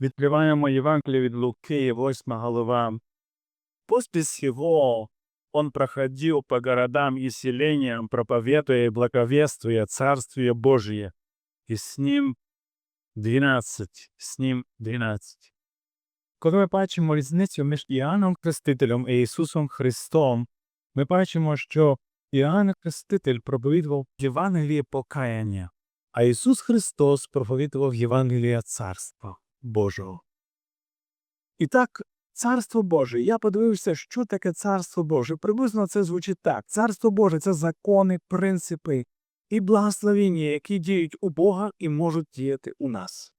Відкриваємо Євангелие від Луки, 8 глава. После сего он проходил по городам и селениям, проповедуя и благовествуя Царствие Божие. И с ним двенадцать, с ним двенадцять. Коли ми бачимо різницю між Іоанном Хрестителем і Ісусом Христом, ми бачимо, що Іоанн Хреститель проповідував Євангеліє покаяння, а Ісус Христос проповідував Євангеліє Царства Божого. І так, Царство Боже, я подивився, що таке Царство Боже. Приблизно це звучить так. Царство Боже це закони, принципи і благословення, які діють у Бога і можуть діяти у нас.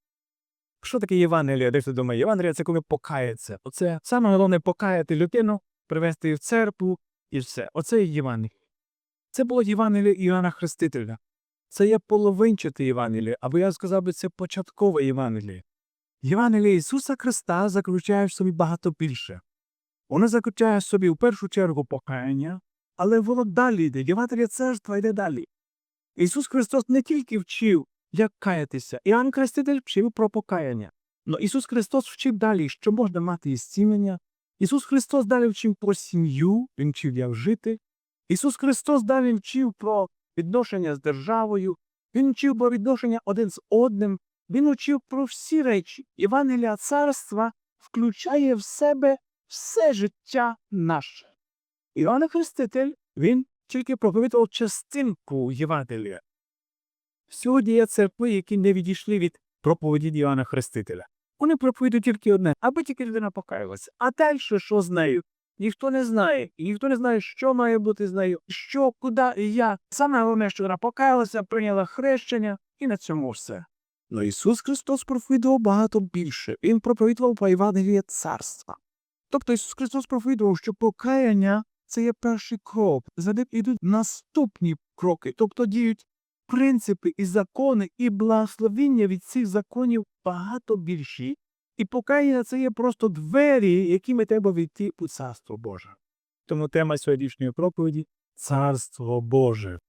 Що таке Євангелія? Дехто думає, Євангелія це коли покається. Оце саме головне покаяти людину, привести її в церкву і все. Оце є Євангеліє. Це було Євангеліє Іоанна Хрестителя. Це є половинчате Євангеліє, або я сказав би, це початкове Євангеліє. Євангеліє Ісуса Христа заключає в собі багато більше. Воно заключає в собі в першу чергу покаяння, але воно далі йде. Євангеліє царства йде далі. Ісус Христос не тільки вчив, як каятися. Іоанн Хреститель вчив про покаяння. Но Ісус Христос вчив далі, що можна мати ісцілення. Ісус Христос далі вчив про сім'ю, Він вчив, як жити. Ісус Христос далі вчив про відношення з державою, Він вчив про відношення один з одним, Він вчив про всі речі. Євангелія царства включає в себе все життя наше. Іоанн Хреститель, він тільки проповідував частинку Євангелія. Сьогодні є церкви, які не відійшли від проповіді Іоанна Хрестителя. Вони проповідують тільки одне, аби тільки людина покаялася. А далі що з нею? Ніхто не знає, і ніхто не знає, що має бути з нею, що, куди і як. Саме головне, що вона покаялася, прийняла хрещення, і на цьому все. Но Ісус Христос проповідував багато більше. Він проповідував про Євангеліє царства. Тобто Ісус Христос проповідував, що покаяння це є перший крок. За ним ідуть наступні кроки, тобто діють принципи і закони, і благословіння від цих законів багато більші. І покаяння це є просто двері, якими треба війти у Царство Боже. Тому тема сьогоднішньої проповіді Царство Боже.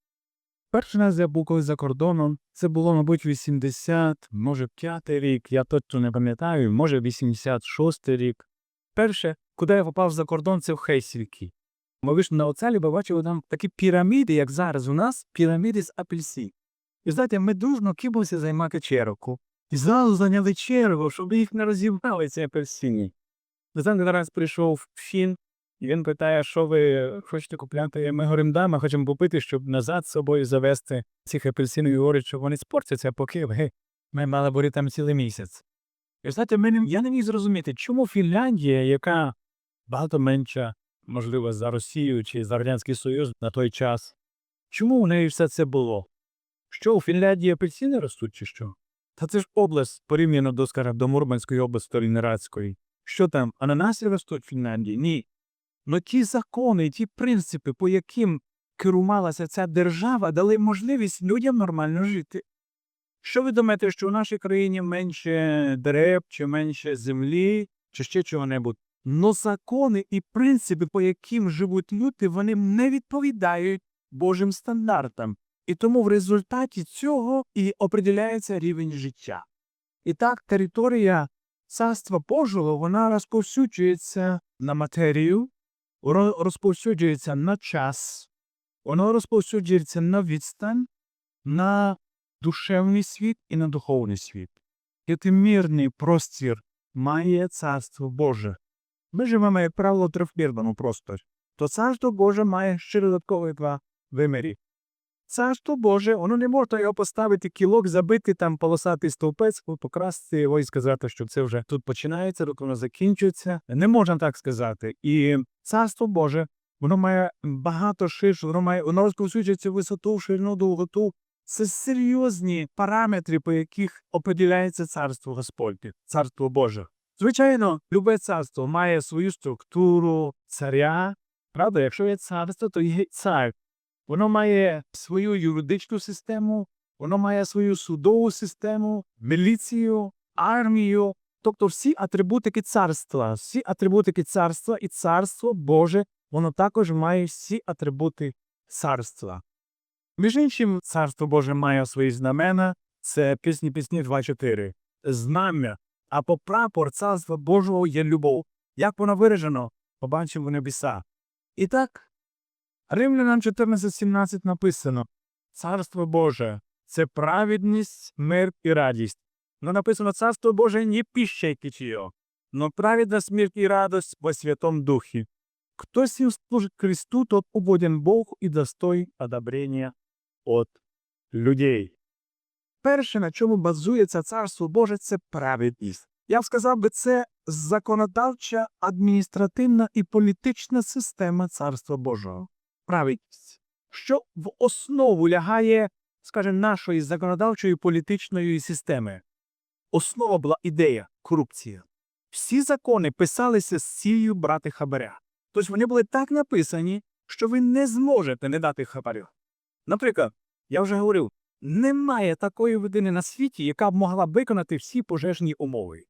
Перший раз я був колись за кордоном, це було, мабуть, 80, може, 5 рік, я точно не пам'ятаю, може, 86 рік. Перше, куди я попав за кордон, це в Хейсількі. Ми вийшли на оцелі, бо бачили там такі піраміди, як зараз у нас, піраміди з апельсин. І знаєте, ми дружно кибалися займати чергу. І зразу зайняли чергу, щоб їх не розібрали ці апельсини. Зараз прийшов фін, і він питає, що ви хочете купляти. Ми говоримо, да, ми хочемо купити, щоб назад з собою завести цих апельсинів і говорять, що вони спортяться, поки гей, ми мали бути там цілий місяць. І знаєте, ми не- я не міг зрозуміти, чому Фінляндія, яка багато менша, можливо, за Росію чи за Радянський Союз на той час, чому у неї все це було? Що у Фінляндії апельсини ростуть, чи що? Та це ж область порівняно до, скажімо, до Мурманської області Сталінградської. Що там, ананаси ростуть в Фінляндії? Ні. Но ті закони, ті принципи, по яким керувалася ця держава, дали можливість людям нормально жити. Що ви думаєте, що у нашій країні менше дерев, чи менше землі, чи ще чого-небудь? Но закони і принципи, по яким живуть люди, вони не відповідають Божим стандартам. І тому в результаті цього і определяється рівень життя. І так, територія Царства Божого вона розповсюджується на матерію, розповсюджується на час, воно розповсюджується на відстань, на душевний світ і на духовний світ. П'ятимірний простір має Царство Боже. Ми живемо, як правило, в трьохмірному просторі. То Царство Боже має ще додаткові два вимірі. Царство Боже, воно не можна його поставити кілок, забити там полосатий стовпець, покрасти його і сказати, що це вже тут починається, тут воно закінчується. Не можна так сказати. І царство Боже, воно має багато ширш, воно має воно розповсюджується висоту, ширину, довготу. Це серйозні параметри, по яких определяється царство Господнє, царство Боже. Звичайно, любе царство має свою структуру царя. Правда, якщо є царство, то є цар. Воно має свою юридичну систему, воно має свою судову систему, міліцію, армію, тобто всі атрибутики царства, всі атрибутики царства і царство Боже, воно також має всі атрибути царства. Між іншим, царство Боже має свої знамена, це пісні пісні 2.4. Знам'я а по прапор царства Божого є любов. Як воно виражено, побачимо в небеса. І так, Римлянам 14.17 написано Царство Боже це праведність, мир і радість. Но написано Царство Боже не піщайте його, но праведна смерть і радость во Святом Духі. Кто сим служит Христу, тот угоден Богу і достоин одобрення от людей. Перше, на чому базується Царство Боже, це праведність. Я б сказав би, це законодавча, адміністративна і політична система Царства Божого. Праведність, що в основу лягає, скажімо, нашої законодавчої політичної системи. Основа була ідея корупція. Всі закони писалися з цією брати хабаря. Тобто вони були так написані, що ви не зможете не дати хабарю. Наприклад, я вже говорив, немає такої людини на світі, яка б могла виконати всі пожежні умови.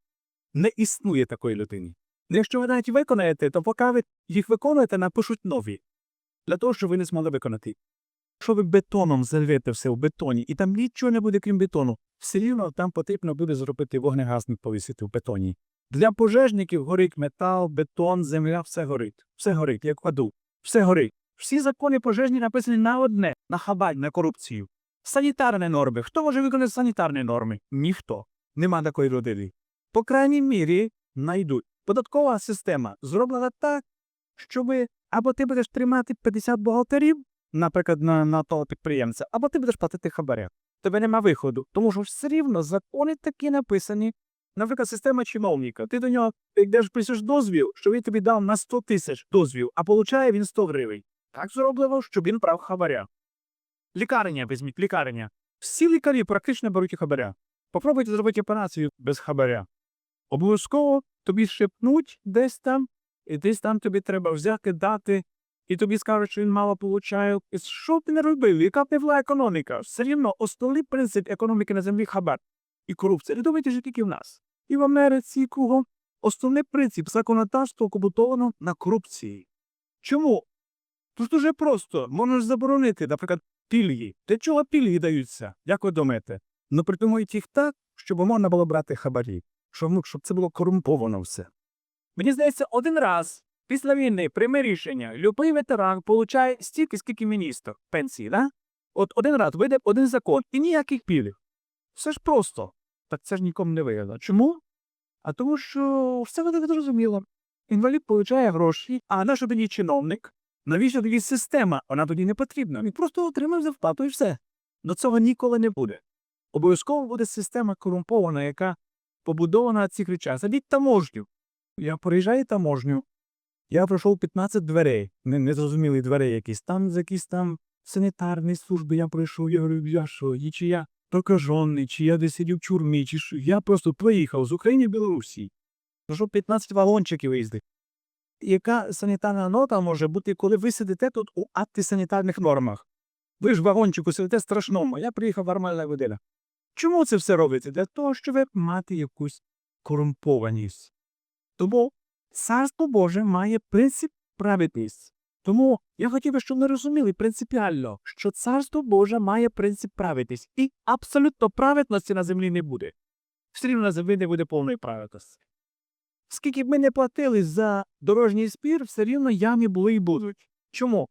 Не існує такої людини. Якщо ви навіть виконаєте, то поки ви їх виконуєте, напишуть нові. Для того, щоб ви не змогли виконати. Якщо ви бетоном зальєте все в бетоні, і там нічого не буде, крім бетону, все рівно там потрібно буде зробити вогнегасник повісити в бетоні. Для пожежників горить метал, бетон, земля, все горить. Все горить, як аду. Все горить. Всі закони пожежні написані на одне, на хабаль, на корупцію. Санітарні норми. Хто може виконати санітарні норми? Ніхто. Нема такої людини. По крайній мірі, найдуть. Податкова система зроблена так, щоб або ти будеш тримати 50 бухгалтерів, наприклад, на, на того підприємця, або ти будеш платити хабаря. Тебе нема виходу, тому що все рівно закони такі написані. Наприклад, система чиновника. Ти до нього йдеш просиш дозвіл, що він тобі дав на 100 тисяч дозвіл, а получає він 100 гривень. Так зроблено, щоб він брав хабаря. Лікарня візьміть, лікарня. Всі лікарі практично беруть хабаря. Попробуйте зробити операцію без хабаря. Обов'язково тобі шепнуть десь там, і десь там тобі треба взяти, дати, і тобі скажуть, що він мало получає. І що б ти не робив? Яка б не була економіка? Все рівно основний принцип економіки на землі хабар. І корупція. Не думайте, що тільки в нас. І в Америці, і кругом. Основний принцип законодавства побудовано на корупції. Чому? Тут дуже просто. Можна ж заборонити, наприклад, пільги. Для чого пільги даються? Як ви думаєте? Ну придумують їх так, щоб можна було брати хабарі, щоб, ну, щоб це було корумповано все. Мені здається, один раз після війни прийме рішення, любий ветеран получає стільки, скільки міністр пенсії, да? От один раз вийде один закон і ніяких пільг. Все ж просто. Так це ж нікому не вигідно. Чому? А тому що все буде зрозуміло. Інвалід получає гроші, а наш тоді чиновник. Навіщо тоді система? Вона тоді не потрібна. Він просто отримав зарплату і все. До цього ніколи не буде. Обов'язково буде система корумпована, яка побудована на цих речах. Зайдіть таможню. Я приїжджаю таможню. Я пройшов 15 дверей, не, незрозумілі дверей якісь. Там з якісь там санітарні служби я пройшов. Я говорю, я що, і чи я прокажений, чи я десь сидів в тюрмі, чи що. Я просто приїхав з України в Білорусі. Пройшов 15 вагончиків їздив. Яка санітарна нота може бути, коли ви сидите тут у антисанітарних нормах? Ви ж в вагончику сидите страшному, я приїхав нормальна людина. Чому це все робиться? Для того, щоб мати якусь корумпованість. Тому царство Боже має принцип праведність. Тому я хотів би, щоб ми розуміли принципіально, що царство Боже має принцип праведність. І абсолютно праведності на землі не буде. Все рівно на землі не буде повної праведності. Скільки б ми не платили за дорожній спір, все рівно ямі були і будуть. Чому?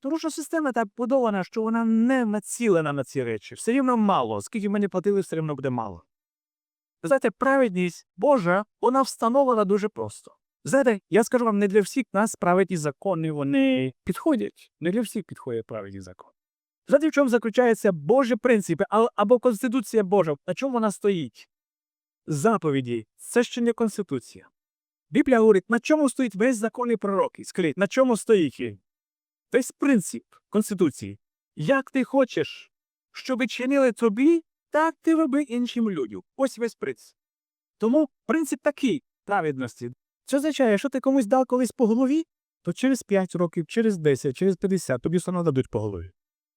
Тому що система так подована, що вона не націлена на ці речі. Все рівно мало. Скільки б ми не платили, все рівно буде мало. Знаєте, праведність Божа, вона встановлена дуже просто. Знаєте, я скажу вам, не для всіх нас праведні закони вони підходять. Не для всіх підходять праведні закони. Знаєте, в чому заключаються Божі принципи або Конституція Божа? На чому вона стоїть? Заповіді це ще не Конституція. Біблія говорить, на чому стоїть весь закон і пророки. Скажіть, на чому стоїть? Весь принцип Конституції. Як ти хочеш, щоб чинили тобі, так ти роби іншим людям. Ось весь принцип. Тому принцип такий праведності. Це означає, якщо ти комусь дав колись по голові, то через 5 років, через 10, через 50 тобі все одно дадуть по голові.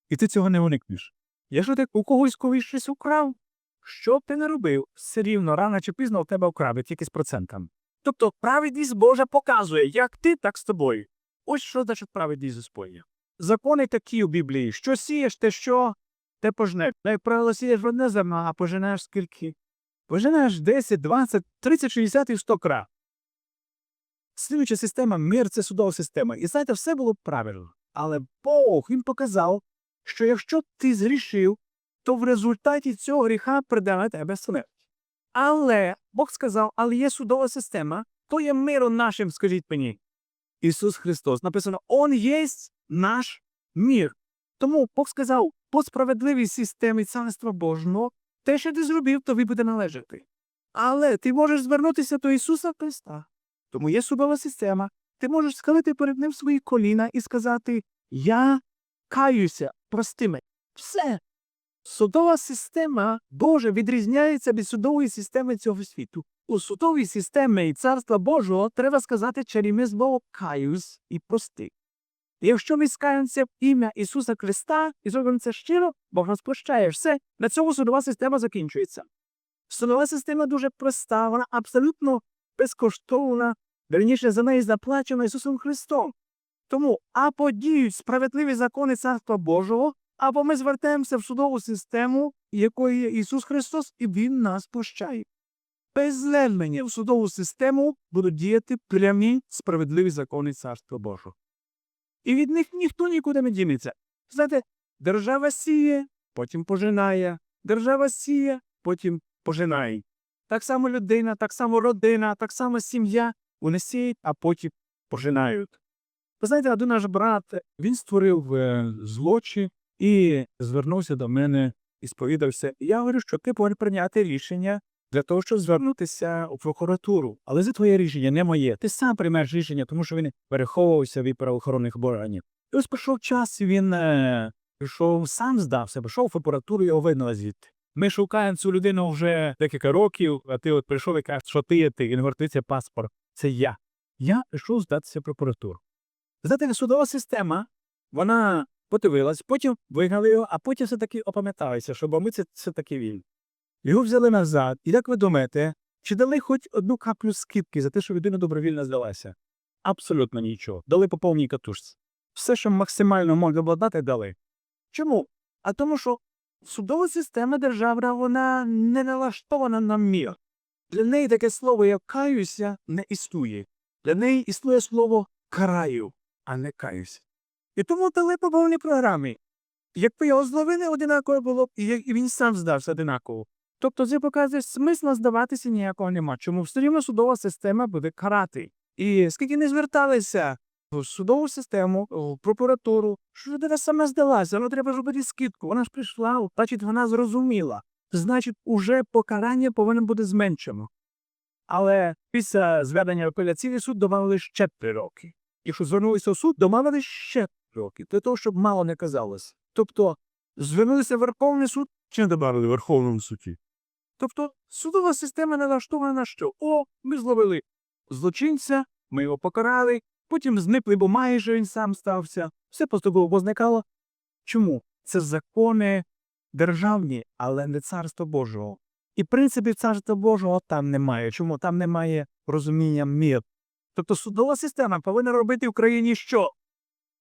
І ти цього не уникнеш. Якщо ти у когось колись щось украв, що б ти не робив, все рівно рано чи пізно в тебе вкрадуть якийсь процентам. Тобто праведність Божа показує, як ти, так з тобою. Ось що значить праведність Господня. Закони такі у Біблії, що сієш, те що, те пожнеш. Як правило, сієш одне зерно, а поженеш скільки. пожинаєш 10, 20, 30, 60 і 100 крат. Слідуюча система мир це судова система. І знаєте, все було правильно. Але Бог їм показав, що якщо ти згрішив, то в результаті цього гріха прийде на тебе смерть. Але Бог сказав, але є судова система, то є миром нашим, скажіть мені. Ісус Христос. Написано, Он є наш мір. Тому Бог сказав, по справедливій системі Царства Божого, те, що ти зробив, тобі буде належати. Але ти можеш звернутися до Ісуса Христа. Тому є судова система. Ти можеш схилити перед ним свої коліна і сказати: Я каюся, прости мене. Все. Судова система Божа відрізняється від судової системи цього світу. У судовій системі Царства Божого треба сказати чарівне слово каюсь і прости. Якщо ми скаємося в ім'я Ісуса Христа і зробимо це щиро, Бог нас прощає. Все, на цьому судова система закінчується. Судова система дуже проста, вона абсолютно безкоштовна, верніше за неї заплачено Ісусом Христом. Тому або діють справедливі закони Царства Божого, або ми звертаємося в судову систему, якою є Ісус Христос, і Він нас прощає. Без звернення в судову систему будуть діяти прямі справедливі закони Царства Божого. І від них ніхто нікуди не дінеться. Знаєте, держава сіє, потім пожинає, держава сіє, потім пожинає. Так само людина, так само родина, так само сім'я. Вони сіють, а потім пожинають. Ви знаєте, один наш брат, він створив е, злочин і звернувся до мене і сповідався. Я говорю, що ти повинен прийняти рішення для того, щоб звернутися у прокуратуру. Але це твоє рішення, не моє. Ти сам приймеш рішення, тому що він переховувався від правоохоронних органів. І ось прийшов час, він е, пішов сам здався, пішов в прокуратуру, його видно звідти. Ми шукаємо цю людину вже декілька років, а ти от прийшов і кажеш, що ти є ти, не говорить, це паспорт. Це я. Я пішов здатися в прокуратуру. Знаєте, судова система, вона подивилась, потім вигнали його, а потім все-таки опам'яталися, що бо ми це все-таки він. Його взяли назад, і як ви думаєте, чи дали хоч одну каплю скидки за те, що людина добровільно здалася? Абсолютно нічого. Дали по повній катушці. Все, що максимально можна було дати, дали. Чому? А тому, що судова система державна, вона не налаштована на мір. Для неї таке слово, як каюся, не існує. Для неї існує слово караю, а не каюся. І тому дали по повній програмі. Якби його зловили, одинаково було б, і він сам здався одинаково. Тобто це показує, смисла здаватися ніякого нема. Чому все рівно судова система буде карати. І скільки не зверталися в судову систему, в прокуратуру, що людина сама здалася, вона треба зробити скидку. Вона ж прийшла, значить, вона зрозуміла. Значить, уже покарання повинно бути зменшено. Але після звернення в апеляційний суд додали ще три роки. Якщо звернулися в суд, додали ще три роки, для того, щоб мало не казалось. Тобто, звернулися в Верховний суд чи не додали в Верховному суді. Тобто, судова система налаштована на що? О, ми зловили злочинця, ми його покарали, потім зникли, бо майже він сам стався. Все поступово зникало. Чому? Це закони державні, але не царство Божого. І принципів царства Божого там немає. Чому? Там немає розуміння мир. Тобто судова система повинна робити в країні що?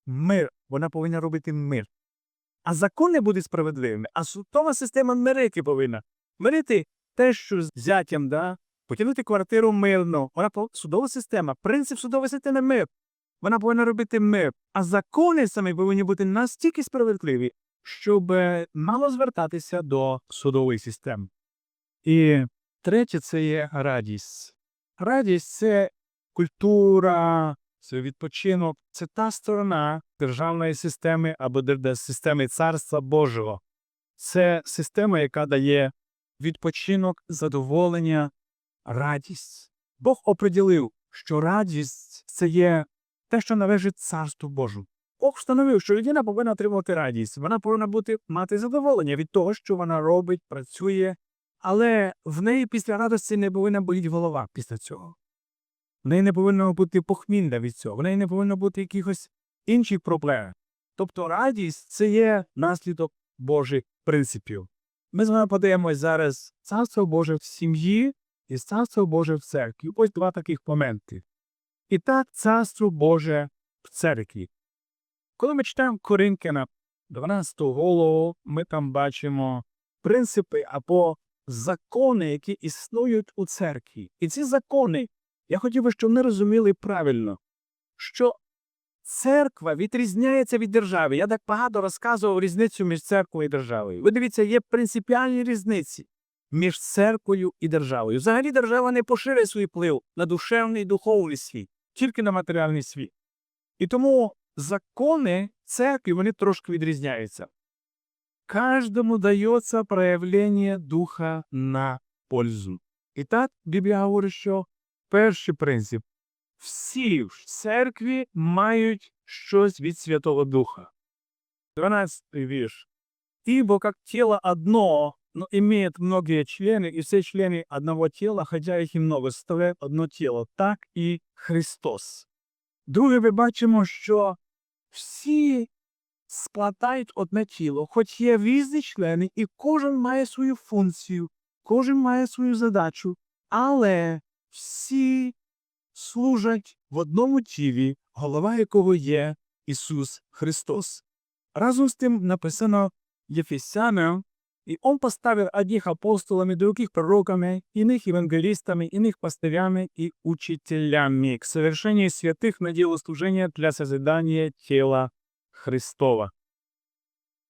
Мир. Вона повинна робити мир. А закони будуть справедливими, а судова система мирити повинна. Мирити те, що з зятям, да? потягнути квартиру мирно. Вона судова система, принцип судової системи мир. Вона повинна робити мир. А закони самі повинні бути настільки справедливі, щоб мало звертатися до судової системи. І третє це є радість. Радість це культура, це відпочинок, це та сторона державної системи або системи Царства Божого. Це система, яка дає відпочинок, задоволення, радість. Бог оприділив, що радість це є те, що належить Царству Божому. Бог встановив, що людина повинна отримувати радість. Вона повинна бути мати задоволення від того, що вона робить, працює, але в неї після радості не повинна боліти голова після цього. В неї не повинно бути похмілля від цього, в неї не повинно бути якихось інших проблем. Тобто радість це є наслідок Божих принципів. Ми з вами подаємось зараз царство Боже в сім'ї і царство Боже в церкві. Ось два таких моменти. І так, царство Боже в церкві. Коли ми читаємо Коринкина 12 голову, ми там бачимо принципи або закони, які існують у церкві. І ці закони, я хотів би, щоб ми розуміли правильно, що церква відрізняється від держави. Я так багато розказував різницю між церквою і державою. Ви дивіться, є принципіальні різниці між церквою і державою. Взагалі держава не поширює свій вплив на душевний і духовний світ, тільки на матеріальний світ. І тому закони церкви вони трошки відрізняються. Каждому дается проявление духа на пользу. І так Біблія говорить, що перший принцип всі в церкві мають щось від Святого Духа. 12 вірш. Ибо как тело одно, но имеет многие члены, и все члены одного тела, хотя их и много, составляют одно тіло, так і Христос. Друге, ми бачимо, що всі складають одне тіло, хоч є різні члени, і кожен має свою функцію, кожен має свою задачу, але всі служать в одному тілі, голова якого є Ісус Христос. Разом з тим написано Єфесянам, і Он поставив одних апостолами, других пророками, иных евангелистами, иных пастырями и учителями к совершению святых на дело служения для созидания тіла Христова.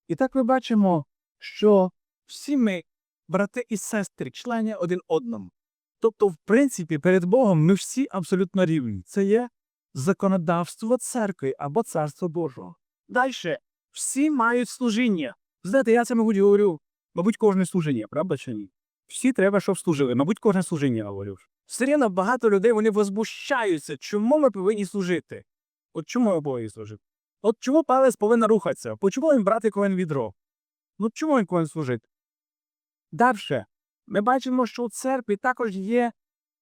І так ми бачимо, що всі ми, брати і сестри, члени один одному. Тобто, в принципі, перед Богом ми всі абсолютно рівні. Це є законодавство церкви або царство Божого. Далі, всі мають служіння. Знаєте, я це, мабуть, говорю, мабуть, кожне служіння, правда чи ні? Всі треба, щоб служили. Мабуть, кожне служіння говорю. Все рівно багато людей вони возмущаються, чому ми повинні служити. От чому ми повинні служити? От чому палець повинен рухатися? По чому він брати повинен відро? Ну чому він повинен служити? Далі. Ми бачимо, що у церкві також є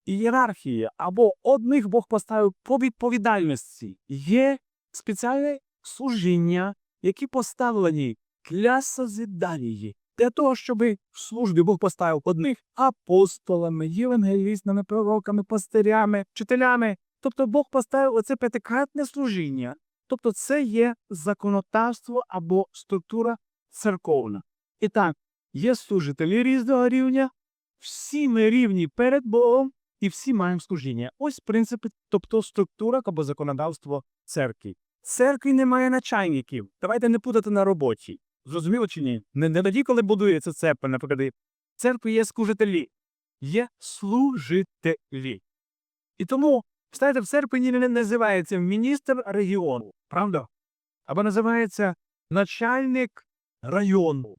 ієрархія, або одних Бог поставив по відповідальності. Є спеціальне служіння, які поставлені для созидання. Для того, щоб в службі Бог поставив одних апостолами, євангелістами, пророками, пастирями, вчителями. Тобто Бог поставив оце п'ятикратне служіння. Тобто це є законодавство або структура церковна. І так, є служителі різного рівня, всі ми рівні перед Богом і всі маємо служіння. Ось принципи, тобто структура або законодавство церкви. Церкві немає начальників. Давайте не путати на роботі. Зрозуміло чи ні? Не, не тоді, коли будується церква, наприклад, церкві є служителі, є служителі. І тому, знаєте, в церкві не називається міністр регіону, правда? Або називається начальник району,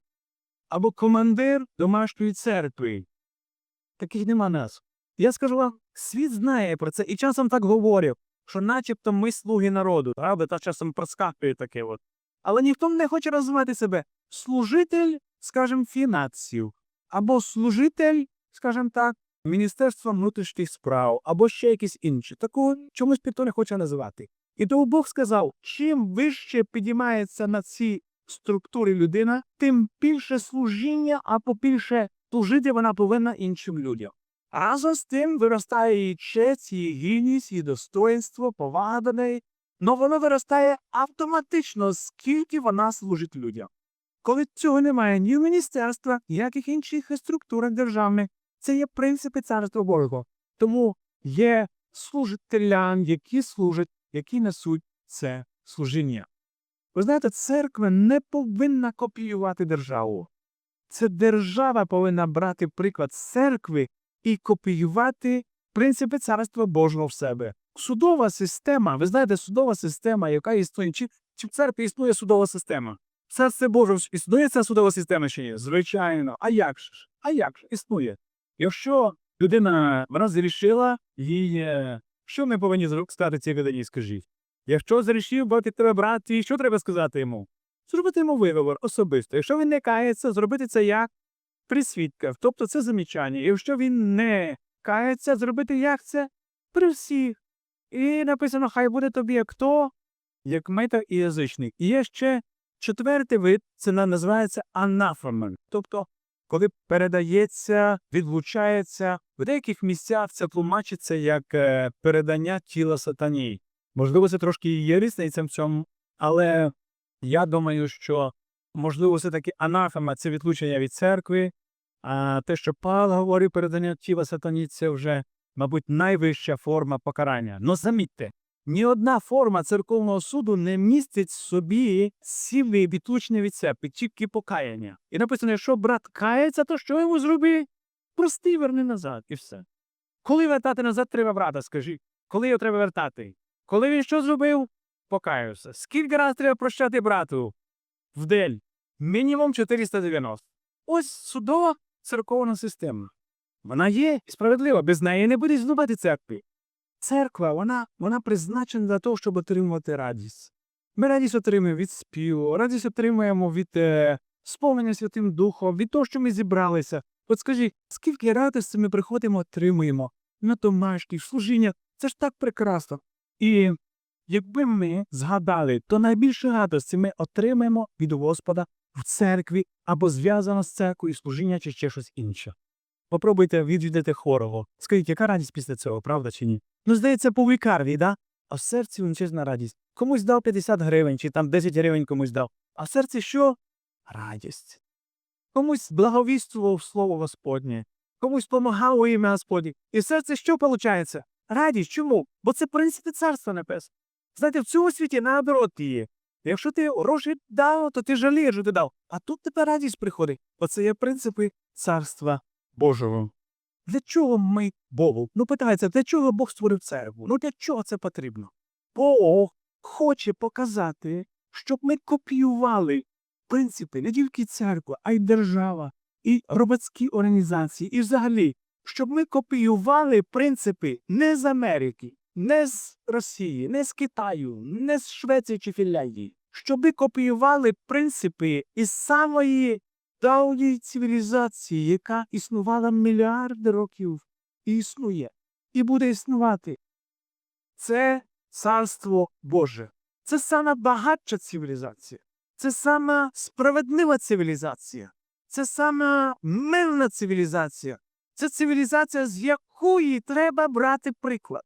або командир домашньої церкви. Таких нема нас. Я скажу вам, світ знає про це і часом так говорив, що начебто ми слуги народу, правда, та часом проскакує таке от. Але ніхто не хоче розвивати себе. Служитель, скажімо, фінансів, або служитель, скажімо так, Міністерства внутрішніх справ, або ще якісь інші. Такого чомусь ніхто не хоче називати. І тому Бог сказав, чим вище підіймається на ці структури людина, тим більше служіння або більше служити вона повинна іншим людям. Разом з тим виростає її честь, її гідність, її достоинство, повага до неї, но воно виростає автоматично, скільки вона служить людям. Коли цього немає ні в міністерства, ніяких інших структурах державних, це є принципи царства Божого. Тому є служителям, які служать, які несуть це служіння. Ви знаєте, церква не повинна копіювати державу. Це держава повинна брати приклад церкви і копіювати принципи царства Божого в себе. Судова система, ви знаєте, судова система, яка існує, чи, чи в церкві існує судова система? В царстві Божому існує ця судова система чи ні? Звичайно. А як ж? А як же? Існує. Якщо людина вона зрішила, їй, е, що ми повинні сказати цій людині, скажіть? Якщо зрішив бати тебе брати, що треба сказати йому? Зробити йому виговор особисто. Якщо він не кається, зробити це як при свідках, тобто це замічання. Якщо він не кається, зробити як це при всіх. І написано, хай буде тобі як хто, як мета і язичник. І є ще четвертий вид, це називається анафемен. Тобто, коли передається, відлучається, в деяких місцях це тлумачиться як е, передання тіла сатані. Можливо, це трошки є різниця в цьому, але я думаю, що можливо, все-таки анафема це відлучення від церкви, А те, що Павло говорив перед заняття сатані, це вже, мабуть, найвища форма покарання. Но замітьте, ні одна форма церковного суду не містить в собі сіві відлучні від себе, тільки покаяння. І написано, якщо брат кається, то що йому зроби? Прости, верни назад, і все. Коли вертати назад треба брата, скажи. Коли його треба вертати? Коли він що зробив? Покаюся. Скільки разів треба прощати брату? В день. Мінімум 490. Ось судова церковна система. Вона є і справедлива, без неї не буде існувати церкви. Церква, вона, вона призначена для того, щоб отримувати радість. Ми радість отримуємо від співу, радість отримуємо від е, сповнення Святим Духом, від того, що ми зібралися. От скажи, скільки радості ми приходимо, отримуємо на домашніх служіннях. Це ж так прекрасно. І якби ми згадали, то найбільше радості ми отримаємо від Господа в церкві або зв'язано з церквою служіння чи ще щось інше. Попробуйте відвідати хорого. Скажіть, яка радість після цього, правда чи ні? Ну, здається, по вікарві, да? А в серці величезна радість. Комусь дав 50 гривень, чи там 10 гривень комусь дав. А в серці що? Радість. Комусь благовіствував слово Господнє, комусь помагав у ім'я Господні. І в серці що виходить? Радість. Чому? Бо це принципи царства небес. Знаєте, в цьому світі наоборот є. Якщо ти гроші дав, то ти жалієш, що ти дав. А тут тепер радість приходить. Оце є принципи царства Божого. Для чого ми Богу? Ну питається, для чого Бог створив церкву? Ну для чого це потрібно? Бог хоче показати, щоб ми копіювали принципи не тільки церква, а й держава, і громадські організації, і взагалі, щоб ми копіювали принципи не з Америки, не з Росії, не з Китаю, не з Швеції чи Фінляндії, щоб копіювали принципи із самої давньої цивілізації, яка існувала мільярди років і існує, і буде існувати. Це царство Боже. Це сама багатша цивілізація. Це сама справедлива цивілізація. Це сама мирна цивілізація. Це цивілізація, з якої треба брати приклад.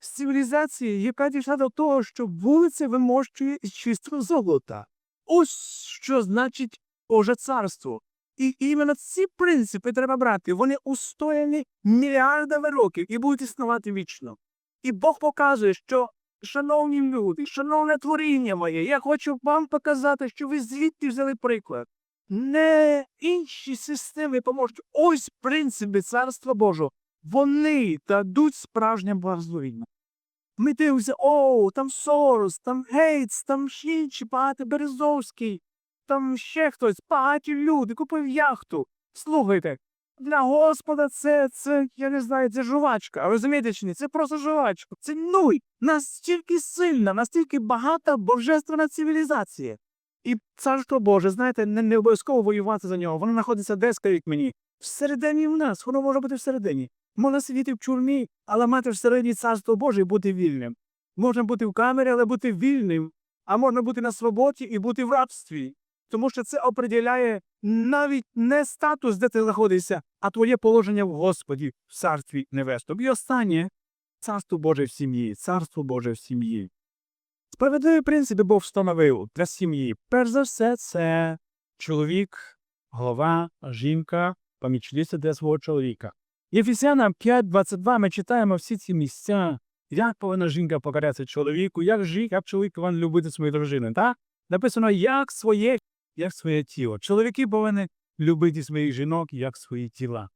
З цивілізації, яка дійшла до того, що вулиця вимощує із чистого золота. Ось що значить Боже царство. І іменно ці принципи треба брати. Вони устояні мільярдами років і будуть існувати вічно. І Бог показує, що, шановні люди, шановне творіння моє, я хочу вам показати, що ви звідти взяли приклад. Не інші системи поможуть. Ось принципи царства Божого. Вони дадуть справжнє благословіння. Ми дивимося, о, там Сорос, там Гейтс, там інші, багато Березовський, там ще хтось, багаті люди, купив яхту. Слухайте, для Господа це, це, я не знаю, це жувачка. Розумієте чи ні? Це просто жувачка. Це нуль. Настільки сильна, настільки багата божественна цивілізація. І царство Боже, знаєте, не, не обов'язково воювати за нього. Воно знаходиться де, скажіть мені. Всередині в нас, воно може бути всередині. Можна сидіти в чурмі, але мати всередині царство Боже і бути вільним. Можна бути в камері, але бути вільним. А можна бути на свободі і бути в рабстві. Тому що це определяє навіть не статус, де ти знаходишся, а твоє положення в Господі, в царстві небесному. І останнє царство Боже в сім'ї, царство Боже в сім'ї. Справедливі принципи Бог встановив для сім'ї. Перш за все, це чоловік, голова, жінка, помічниця для свого чоловіка. Єфесянам 5.22 ми читаємо всі ці місця, як повинна жінка покорятися чоловіку, як жінка, як чоловік повинен любити свою дружину. Так? Написано, як своє, як своє тіло. Чоловіки повинні любити своїх жінок, як свої тіла.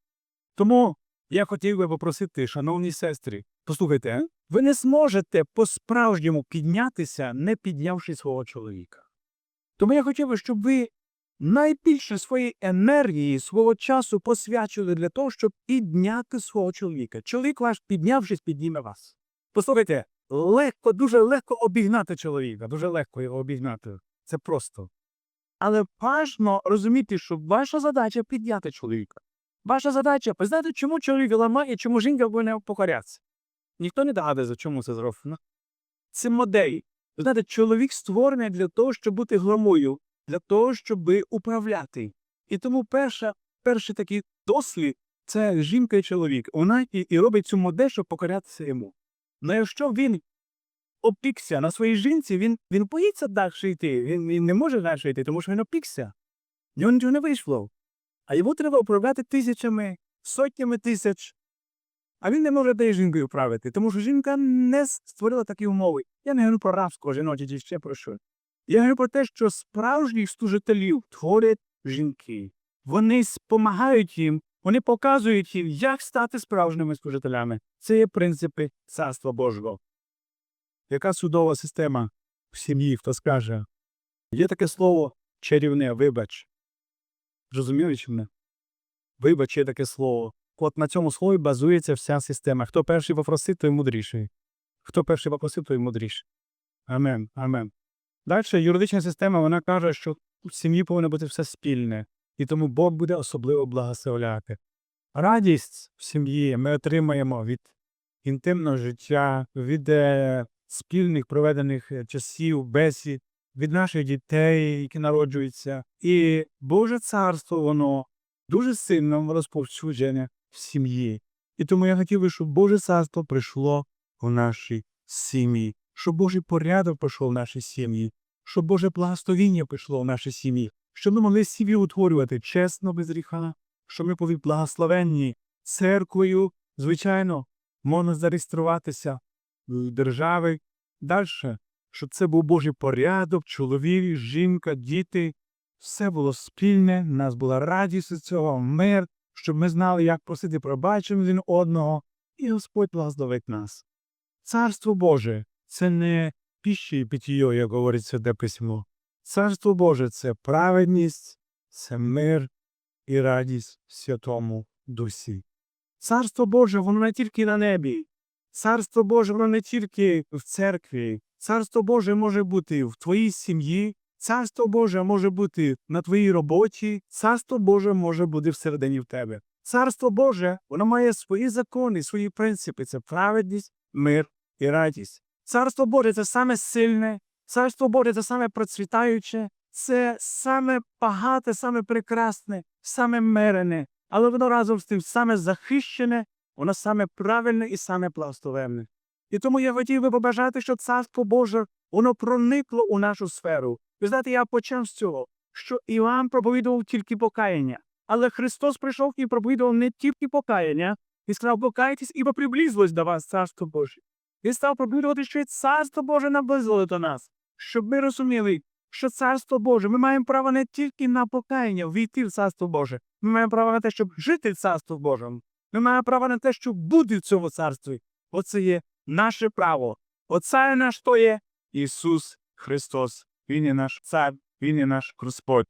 Тому я хотів би попросити, шановні сестри, послухайте, ви не зможете по-справжньому піднятися, не піднявши свого чоловіка. Тому я хотів би, щоб ви найбільше своєї енергії, свого часу посвячили для того, щоб підняти свого чоловіка. Чоловік ваш, піднявшись, підніме вас. Послухайте, легко, дуже легко обігнати чоловіка, дуже легко його обігнати. Це просто. Але важно розуміти, що ваша задача підняти чоловіка. Ваша задача, ви знаєте, чому чоловік ламає, чому жінка повинна покорятися? Ніхто не догадується, чому це зроблено. Це модель. Знаєте, чоловік створений для того, щоб бути громою, для того, щоб управляти. І тому перша, перший такий дослід це жінка і чоловік. Вона і, і робить цю модель, щоб покорятися йому. Ну якщо він опікся на своїй жінці, він, він боїться далі йти. Він, він не може далі йти, тому що він опікся. В нього нічого не вийшло. А йому треба управляти тисячами, сотнями тисяч. А він не може тією жінкою правити, тому що жінка не створила такі умови. Я не говорю про рабського жіночі чи ще про що. Я говорю про те, що справжніх служителів творять жінки. Вони допомагають їм, вони показують їм, як стати справжніми служителями. Це є принципи Царства Божого. Яка судова система в сім'ї, хто скаже? Є таке слово чарівне, вибач. Зрозуміли чи мене? Вибач є таке слово. От на цьому слові базується вся система. Хто перший попросив, той мудріший. Хто перший попросив, той мудріший. Амен. Амен. Далі юридична система вона каже, що в сім'ї повинно бути все спільне, і тому Бог буде особливо благословляти. Радість в сім'ї ми отримаємо від інтимного життя, від е, спільних проведених е, часів, бесід, від наших дітей, які народжуються. І Боже царство, воно дуже сильно розповсюджене в сім'ї. І тому я хотів би, щоб Боже царство прийшло в наші сім'ї, щоб Божий порядок прийшов в наші сім'ї, щоб Боже благословіння прийшло в наші сім'ї, щоб ми могли сім'ї утворювати чесно, без гріха, щоб ми були благословенні церквою, звичайно, можна зареєструватися в держави. Далі, щоб це був Божий порядок, чоловік, жінка, діти, все було спільне, в нас була радість від цього, мир, щоб ми знали, як просити пробачення один одного, і Господь благословить нас. Царство Боже це не піщі і питьо, як говорить Святе Письмо. Царство Боже це праведність, це мир і радість в Святому Дусі. Царство Боже, воно не тільки на небі. Царство Боже, воно не тільки в церкві. Царство Боже може бути в твоїй сім'ї. Царство Боже може бути на твоїй роботі. Царство Боже може бути всередині в тебе. Царство Боже, воно має свої закони, свої принципи. Це праведність, мир і радість. Царство Боже це саме сильне, царство Боже це саме процвітаюче, це саме багате, саме прекрасне, саме мирене, але воно разом з тим саме захищене, воно саме правильне і саме благословенне. І тому я хотів би побажати, щоб царство Боже воно проникло у нашу сферу. Ви знаєте, я почав з цього, що Іван проповідував тільки покаяння, але Христос прийшов і проповідував не тільки покаяння, і сказав, покайтесь, ібо приблизилось до вас царство Боже. І став проповідувати, що і царство Боже наблизило до нас, щоб ми розуміли, що царство Боже, ми маємо право не тільки на покаяння, війти в царство Боже, ми маємо право на те, щоб жити в царство Божому. Ми маємо право на те, щоб бути в цьому царстві. Оце є наше право. Оце наш то є Ісус Христос. Він є наш цар, Він є наш Господь.